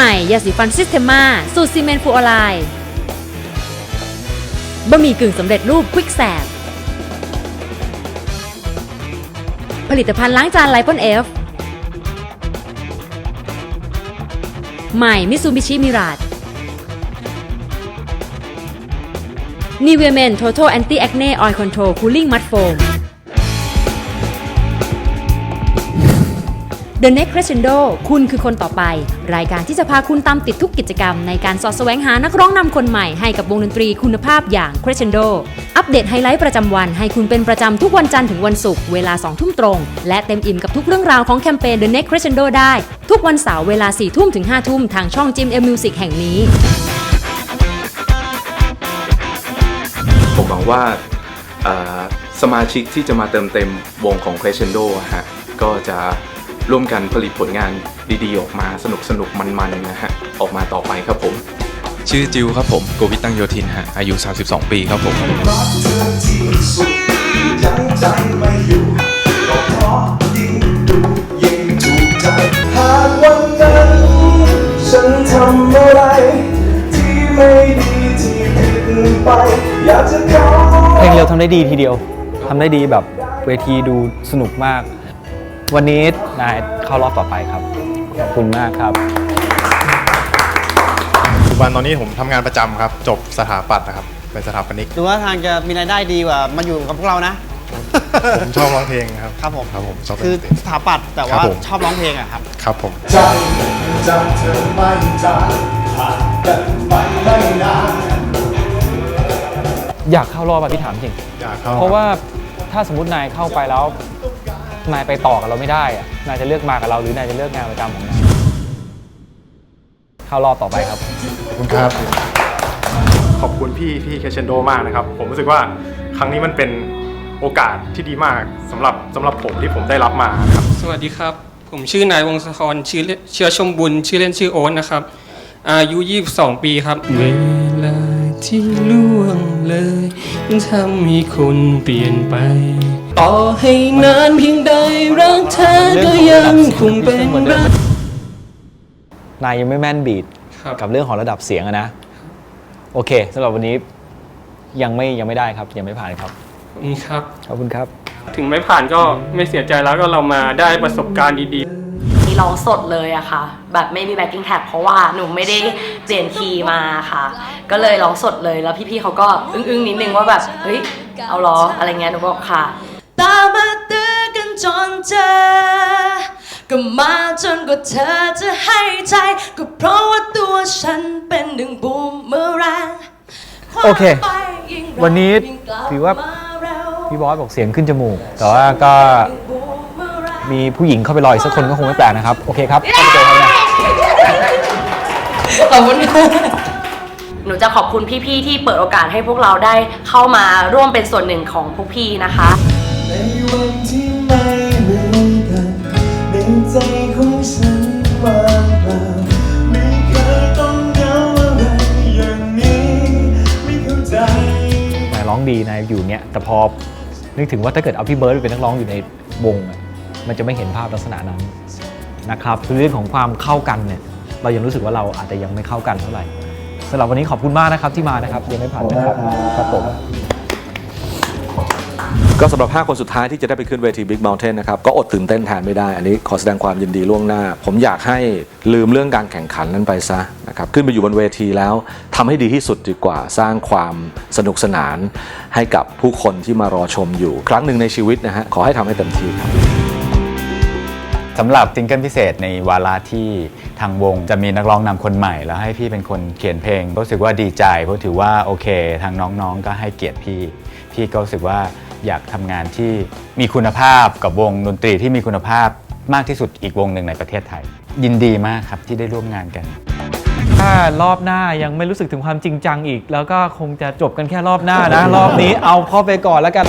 ใหม่ยาสีฟันซิสเทมาสูตรซีเมนต์ฟูออไลน์บะหมี่กึ่งสำเร็จรูปควิกแสบผลิตภัณฑ์ล้างจานไลปอนเอฟใหม่มิซูบิชิมิรา n i v e a Men Total Anti Acne Oil Control Cooling Mud Foam The Next Crescendo คุณคือคนต่อไป รายการที่จะพาคุณตามติดทุกกิจกรรมในการสอดแสวงหานักร้องนำคนใหม่ให้กับวงดนตรีคุณภาพอย่าง Crescendo อัปเดตไฮไลท์ประจำวันให้คุณเป็นประจำทุกวันจันทร์ถึงวันศุกร์เวลา2ทุ่มตรง และเต็มอิ่มกับทุกเรื่องราวของแคมเปญ The Next Crescendo ได้ ทุกวันเสาร์เวลา4ทุ่มถึง5ทุ่มทางช่อง GMM Music แห่งนี้ ผมหวังว่าเอ่อสมาชิกที่จะมาเติมเต็มวงของ Crescendo อะฮะก็จะ ร่วมกันผลิตผลงานดีๆ ออกมาสนุกสนุกๆมันๆนะฮะออกมาต่อไปครับผม ชื่อจิวครับผมโกวิทตั้งโยธินฮะอายุ 32 ปีครับผมรักเธอที่สุดยั้งใจไม่อยู่ก็เพราะยิ่งดูยิ่งถูกใจหากวันนั้นฉันทำอะไรที่ไม่ดีที่ผิดไปอยากจะขอเพลงเร็วทำได้ดีทีเดียวทำได้ดีแบบเวทีดูสนุกมาก วันนี้นายเข้ารอบต่อไปครับ ขอบคุณมากครับ ปัจจุบันตอนนี้ผมทำงานประจำครับ จบสถาปัตย์นะครับ เป็นสถาปนิก ดูว่าทางจะมีรายได้ดีกว่ามาอยู่กับพวกเรานะ ผมชอบร้องเพลงครับ ครับผม ครับผมชอบคือเล่นดนตรี สถาปัตย์แต่ครัว่าบผม ชอบร้องเพลงอะครับ ครับผม ใจจำเธอไม่ได้ผ่านกันไปไม่นาน อยากเข้ารอบอะพี่ถามจริง อยากเข้าเพราะว่าถ้าสมมตินายเข้าไปแล้ว นายไปต่อกับเราไม่ได้อะนายจะเลือกมากับเราหรือนายจะเลือกงานประจำของนายเข้ารอบต่อไปครับ ขอบคุณครับ ขอบคุณพี่พี่เคเชนโดมากนะครับ ผมรู้สึกว่าครั้งนี้มันเป็นโอกาสที่ดีมากสำหรับสำหรับผมที่ผมได้รับมาครับ สวัสดีครับ ผมชื่อนายวงศธรชื่อเล่นเชื้อชมบุญ ชื่อเล่นชื่อโอ๊ตนะครับ อายุ 22 ปีครับเวลา ที่ล่วงเลยทำให้คนเปลี่ยนไป ต่อให้นานเพียงใดรักเธอก็ยังคงเป็นรัก นายยังไม่แม่นบีดครับ กับเรื่องของระดับเสียงอะนะ โอเคสำหรับวันนี้ยังไม่ยังไม่ได้ครับ ยังไม่ผ่านครับ นี่ครับ ขอบคุณครับ ถึงไม่ผ่านก็ไม่เสียใจแล้วก็เรามาได้ประสบการณ์ดีๆมี ร้องสดเลยอะค่ะ แบบไม่มีแบ็กกิ้งแท็กเพราะว่าหนูไม่ได้เปลี่ยนคีย์มาค่ะ ก็เลยร้องสดเลยแล้วพี่ๆเขาก็อึ้งๆนิดนึงว่าแบบเฮ้ยเอาล้ออะไรเงี้ยหนูบอกค่ะตามมาตื้อกันจนเจอก็มาจนกว่าเธอจะให้ใจ ก็เพราะว่าตัวฉันเป็นหนึ่งบูมเมอแรงโอเค วันนี้ถือว่า พี่บอสบอกเสียงขึ้นจมูก แต่ว่าก็ มีผู้หญิงเข้าไปรออีกสักคนก็คงไม่แปลกนะครับ โอเคครับเข้าไปเจอเขาเนี่ยขอบคุณหนูจะขอบคุณพี่ ๆ ที่เปิดโอกาสให้พวกเราได้เข้ามาร่วมเป็นส่วนหนึ่งของพวกพี่นะคะ ในวันที่ไม่เหมือนกันในใจของฉันว่างเปล่าไม่เคยต้องเหงาอะไรอย่างนี้ไม่เข้าใจนายร้องดีนายอยู่เนี้ยแต่พอนึกถึงว่าถ้าเกิดเอาพี่เบิร์ดไปเป็นนักร้องอยู่ในวงอะ มันจะไม่เห็นภาพลักษณะนั้นนะครับเรื่องของความเข้ากันเนี่ยเรายังรู้สึกว่าเราอาจจะยังไม่เข้ากันเท่าไหร่สำหรับวันนี้ขอบคุณมากนะครับที่มานะครับยังไม่ผ่านนะครับครับผมก็สำหรับ 5 คนสุดท้ายที่จะได้ไปขึ้นเวที Big Mountain นะครับ ก็อดตื่นเต้นแทนไม่ได้ อันนี้ขอแสดงความยินดีล่วงหน้า ผมอยากให้ลืมเรื่องการแข่งขันนั้นไปซะนะครับขึ้นไปอยู่บนเวทีแล้วทำให้ดีที่สุดดีกว่าสร้างความสนุกสนาน ให้กับผู้คนที่มารอชมอยู่ ครั้งหนึ่งในชีวิตนะฮะขอให้ทำให้เต็มที่ครับ สำหรับซิงเกิลพิเศษในวาระที่ทางวงจะมีนักร้องนำคนใหม่ แล้วให้พี่เป็นคนเขียนเพลงก็รู้สึกว่าดีใจเพราะถือว่าโอเค ทางน้องๆก็ให้เกียรติพี่ พี่ก็รู้สึกว่าอยากทำงานที่มีคุณภาพกับวงดนตรีที่มีคุณภาพมากที่สุดอีกวงหนึ่งในประเทศไทย ยินดีมากครับที่ได้ร่วมงานกัน ถ้ารอบหน้ายังไม่รู้สึกถึงความจริงจังอีก แล้วก็คงจะจบกันแค่รอบหน้านะ รอบนี้เอาเข้าไปก่อนแล้วกัน